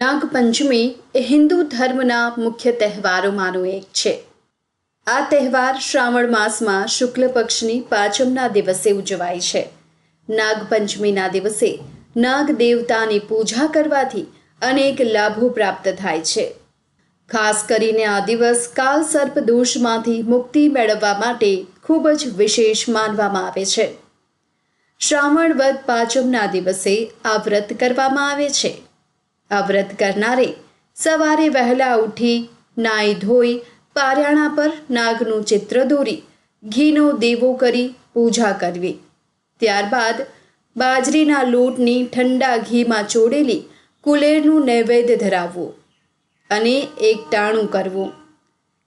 નાગપંચમી એ હિન્દુ ધર્મના મુખ્ય તહેવારોમાંનો એક છે. આ તહેવાર શ્રાવણ માસમાં શુક્લ પક્ષની પાંચમના દિવસે ઉજવાય છે. નાગપંચમીના દિવસે નાગ દેવતાની પૂજા કરવાથી અનેક લાભો પ્રાપ્ત થાય છે. ખાસ કરીને આ દિવસ કાલ સર્પ દોષમાંથી મુક્તિ મેળવવા માટે ખૂબ જ વિશેષ માનવામાં આવે છે. શ્રાવણ વદ પાંચમના દિવસે આ વ્રત કરવામાં આવે છે. આ વ્રત કરનારે સવારે વહેલા ઉઠી નાઈ ધોઈ પારિયાણા પર નાગનું ચિત્ર દોરી, ઘીનો દેવો કરી પૂજા કરવી. ત્યારબાદ બાજરીના લોટની ઠંડા ઘીમાં ચોડેલી કુલેરનું નૈવેદ્ય ધરાવવું અને એક ટાણું કરવું.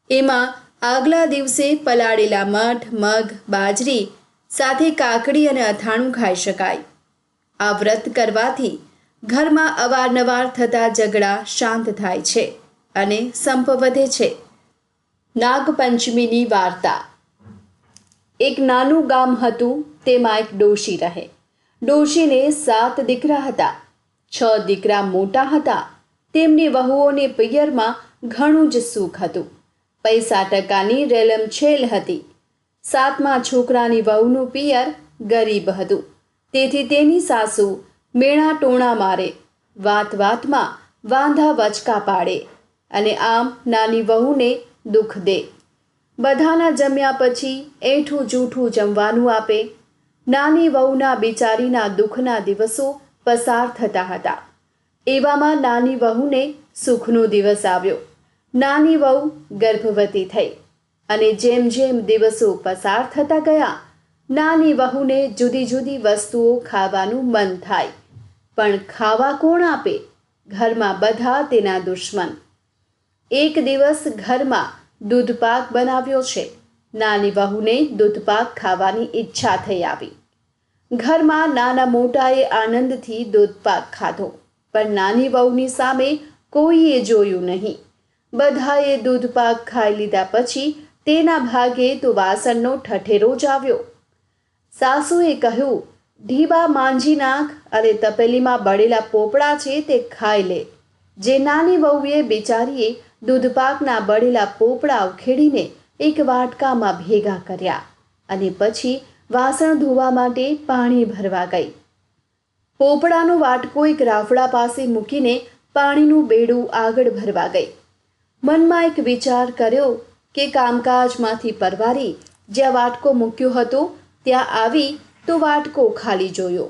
એમાં આગલા દિવસે પલાળેલા મઠ, મગ, બાજરી સાથે કાકડી અને અથાણું ખાઈ શકાય. આ વ્રત કરવાથી ઘરમાં અવારનવાર થતા ઝઘડા શાંત થાય છે અને સંપ વધે છે. નાગપંચમીની વાર્તા. એક નાનું ગામ હતું, તેમાં એક ડોશી રહે. ડોશીને સાત દીકરા હતા. છ દીકરા મોટા હતા. તેમની વહુઓને પિયરમાં ઘણું જ સુખ હતું. પૈસા ટકાની રેલમછેલ હતી. સાતમા છોકરાની વહુનું પિયર ગરીબ હતું. તેથી તેની સાસુ મેણા ટોણા મારે, વાત વાતમાં વાંધા વચકા પાડે અને આમ નાની વહુને દુઃખ દે. બધાના જમ્યા પછી એઠું જૂઠું જમવાનું આપે. નાની વહુના બિચારીના દુઃખના દિવસો પસાર થતા હતા. એવામાં નાની વહુને સુખનો દિવસ આવ્યો. નાની વહુ ગર્ભવતી થઈ અને જેમ જેમ દિવસો પસાર થતા ગયા, નાની વહુને જુદી જુદી વસ્તુઓ ખાવાનું મન થાય. પણ ખાવા કોણ આપે? ઘરમાં બધા તેના દુશ્મન. એક દિવસ ઘરમાં દૂધપાક બનાવ્યો છે. નાની વહુને દૂધપાક ખાવાની ઈચ્છા થઈ આવી. ઘરમાં નાના મોટાએ આનંદથી દૂધપાક ખાધો, પણ નાની વહુની સામે કોઈએ જોયું નહીં. બધાએ દૂધપાક ખાઈ લીધા પછી તેના ભાગે તો વાસણનો ઠઠેરો જ આવ્યો. સાસુએ કહ્યું ઢીબા માંજી નાખ અને તપેલીમાં બળેલા પોપડા છે તે ખાઈ લે. જે નાની વહુએ બિચારીએ દૂધપાકના બળેલા પોપડા ઉખેડીને એક વાટકામાં ભેગા કર્યા અને પછી વાસણ ધોવા માટે પાણી ભરવા ગઈ. પોપડાનો વાટકો એક રાફડા પાસે મૂકીને પાણીનું બેડું આગળ ભરવા ગઈ. મનમાં એક વિચાર કર્યો કે કામકાજમાંથી પરવારી જ્યાં વાટકો મૂક્યો હતો ત્યાં આવી તો વાટકો ખાલી જોયો.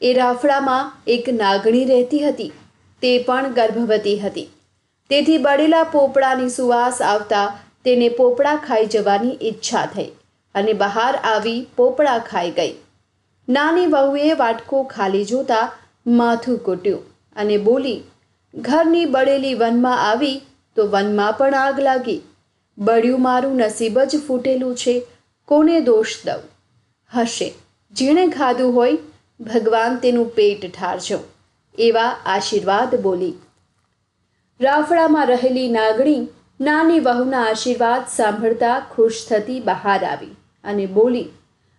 એ રાફડામાં એક નાગણી રહેતી હતી. તે પણ ગર્ભવતી હતી. તેથી બળેલા પોપડાની સુવાસ આવતા તેને પોપડા ખાઈ જવાની ઈચ્છા થઈ અને બહાર આવી પોપડા ખાઈ ગઈ. નાની વહુએ વાટકો ખાલી જોતા માથું કૂટ્યું અને બોલી, ઘરની બળેલી વનમાં આવી તો વનમાં પણ આગ લાગી. બળ્યું મારું નસીબ જ ફૂટેલું છે. કોને દોષ દઉં? હશે. જેણે ખાધું હોય, ભગવાન તેનું પેટ ઠારજો. એવા આશીર્વાદ બોલી. રાફડામાં રહેલી નાગણી નાની વહુના આશીર્વાદ સાંભળતા ખુશ થતી બહાર આવી અને બોલી,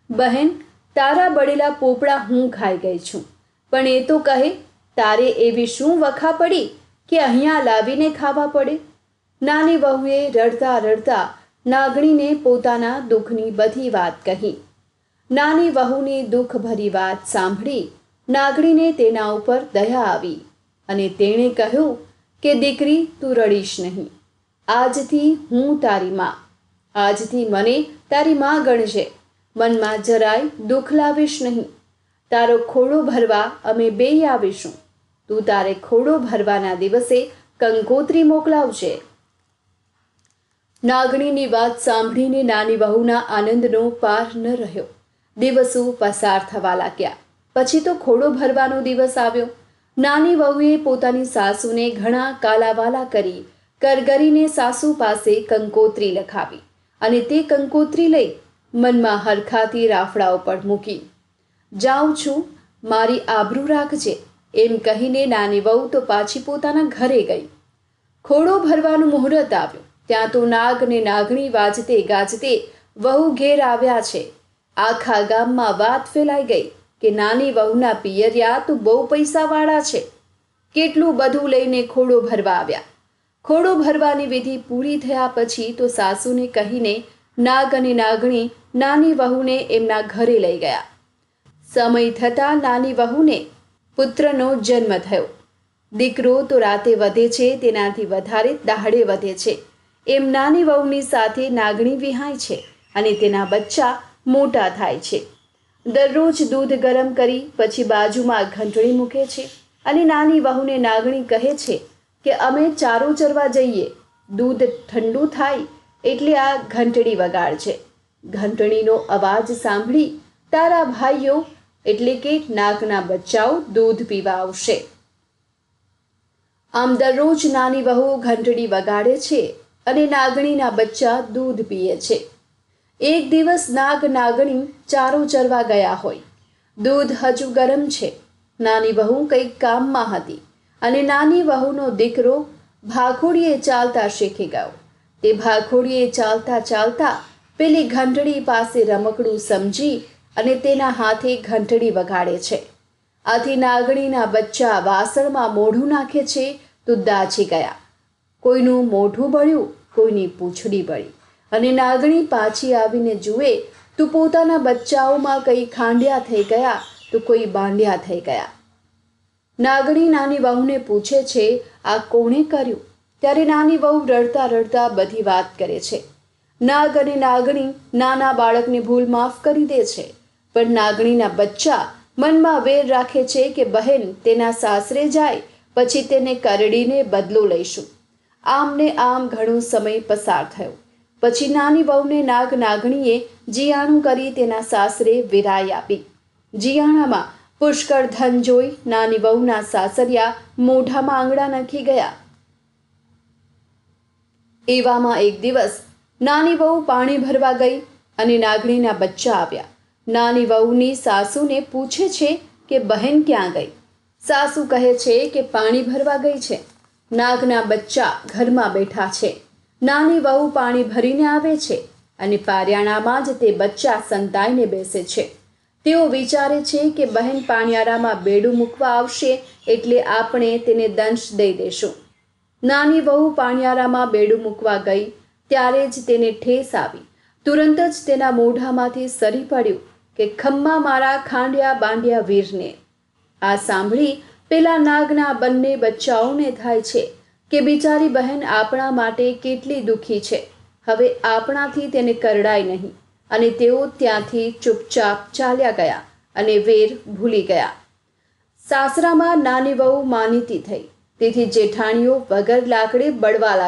બહેન, તારા બળેલા પોપડા હું ખાઈ ગઈ છું. પણ એ તો કહે, તારે એવી શું વખા પડી કે અહીંયા લાવીને ખાવા પડે? નાની વહુએ રડતા રડતા નાગણીને પોતાના દુઃખની બધી વાત કહી. નાની વહુની દુઃખભરી વાત સાંભળી નાગણીને તેના ઉપર દયા આવી અને તેણે કહ્યું કે, દીકરી, તું રડીશ નહીં. આજથી હું તારી માં. આજથી મને તારી માં ગણજે. મનમાં જરાય દુઃખ લાવીશ નહીં. તારો ખોડો ભરવા અમે બે આવીશું. તું તારે ખોડો ભરવાના દિવસે કંકોત્રી મોકલાવજે. નાગણીની વાત સાંભળીને નાની વહુના આનંદનો પાર ન રહ્યો. દિવસો પસાર થવા લાગ્યા. પછી તો ખોડો ભરવાનો દિવસ આવ્યો. નાની વહુએ પોતાની સાસુને ઘણા કાલાવાલા કરી, કરગરીને સાસુ પાસે કંકોત્રી લખાવી અને તે કંકોત્રી લઈ મનમાં હરખાતી રાફડા ઉપર મૂકી. જાઉં છું, મારી આબરૂ રાખજે, એમ કહીને નાની વહુ તો પાછી પોતાના ઘરે ગઈ. ખોડો ભરવાનું મુહૂર્ત આવ્યું. ત્યાં તો નાગ ને નાગણી વાજતે ગાજતે વહુ ઘેર આવ્યા છે. આખા ગામમાં વાત ફેલાઈ ગઈ કે નાની વહુના પિયરિયા તો બહુ પૈસાવાળા છે. કેટલું બધું લઈને ખોડો ભરવા આવ્યા. ખોડો ભરવાની વિધિ પૂરી થયા પછી તો સાસુને કહીને નાગ અને નાગણી નાની વહુને એમના ઘરે લઈ ગયા. સમય થતાં નાની વહુને પુત્રનો જન્મ થયો. દીકરો તો રાતે વધે છે, તેનાથી વધારે દાહડે વધે છે. એમ નાની વહુની સાથે નાગણી વિહાય છે અને તેના બચ્ચા મોટા થાય છે. દરરોજ દૂધ ગરમ કરી પછી બાજુમાં ઘંટડી મૂકે છે અને નાની વહુને નાગણી કહે છે કે, અમે ચારો ચરવા જઈએ. દૂધ ઠંડુ થાય એટલે આ ઘંટડી વગાડશે ઘંટડીનો અવાજ સાંભળી, તારા ભાઈઓ, એટલે કે નાગના બચ્ચાઓ દૂધ પીવા આવશે. આમ દરરોજ નાની વહુ ઘંટડી વગાડે છે અને નાગણીના બચ્ચા દૂધ પીએ છે. એક દિવસ નાગ નાગણી ચારો ચરવા ગયા હોય. દૂધ હજુ ગરમ છે. નાની વહુ કંઈક કામમાં હતી અને નાની વહુનો દીકરો ભાખોડીએ ચાલતા શીખી ગયો. તે ભાખોડીએ ચાલતા ચાલતા પેલી ઘંટડી પાસે રમકડું સમજી અને તેના હાથે ઘંટડી વગાડે છે. આથી નાગણીના બચ્ચા વાસણમાં મોઢું નાખે છે તો દાચી ગયા. કોઈનું મોઢું બળ્યું, કોઈની પૂંછડી બળી. અને નાગણી પાછી આવીને જુએ, તો પોતાના બચ્ચાઓમાં કંઈ ખાંડ્યા થઈ ગયા, તો કોઈ બાંડ્યા થઈ ગયા. નાગણી નાની વહુને પૂછે છે, આ કોણે કર્યું? ત્યારે નાની વહુ રડતા રડતા બધી વાત કરે છે. નાગ અને નાગણી નાના બાળકને ભૂલ માફ કરી દે છે, પણ નાગણીના બચ્ચા મનમાં વેર રાખે છે કે, બહેન, તેના સાસરે જાય, પછી તેને કરડીને બદલો લઈશું. આમને આમ ઘણો સમય પસાર થયો. પછી નાની વહુને નાગ નાગણીએ જીયાણું કરી તેના સાસરે વિરાય આપી. જીયાણામાં પુષ્કળ ધન જોઈ નાની વહુના સાસરિયા મોઢામાં આંગળા નાખી ગયા. એવામાં એક દિવસ નાની વહુ પાણી ભરવા ગઈ અને નાગણીના બચ્ચા આવ્યા. નાની વહુની સાસુને પૂછે છે કે બહેન ક્યાં ગઈ? સાસુ કહે છે કે પાણી ભરવા ગઈ છે. નાગના બચ્ચા ઘરમાં બેઠા છે. નાની વહુ પાણી ભરીને આવે છે અને પારિયાણામાં જ તે બચ્ચા સંતાઈને બેસે છે. તેઓ વિચારે છે કે બહેન પાણિયારામાં બેડું મૂકવા આવશે એટલે આપણે તેને દંશ દઈ દેશું. નાની વહુ પાણિયારામાં બેડું મૂકવા ગઈ, ત્યારે જ તેને ઠેસ આવી. તુરંત જ તેના મોઢામાંથી સરી પડ્યું કે, ખમ્મા મારા ખાંડ્યા બાંડ્યા વીરને. આ સાંભળી પેલા નાગના બંને બચ્ચાઓને થાય છે કે બિચારી બહેન આપણા માટે કેટલી દુઃખી છે. હવે આપણાથી તેને કરડાય નહીં. અને તેઓ ત્યાંથી ચૂપચાપ ચાલ્યા ગયા અને વેર ભૂલી ગયા. સાસરામાં નાની વહુ માનીતી થઈ. તેથી જેઠાણીઓ વગર લાકડે બળવા લાગી.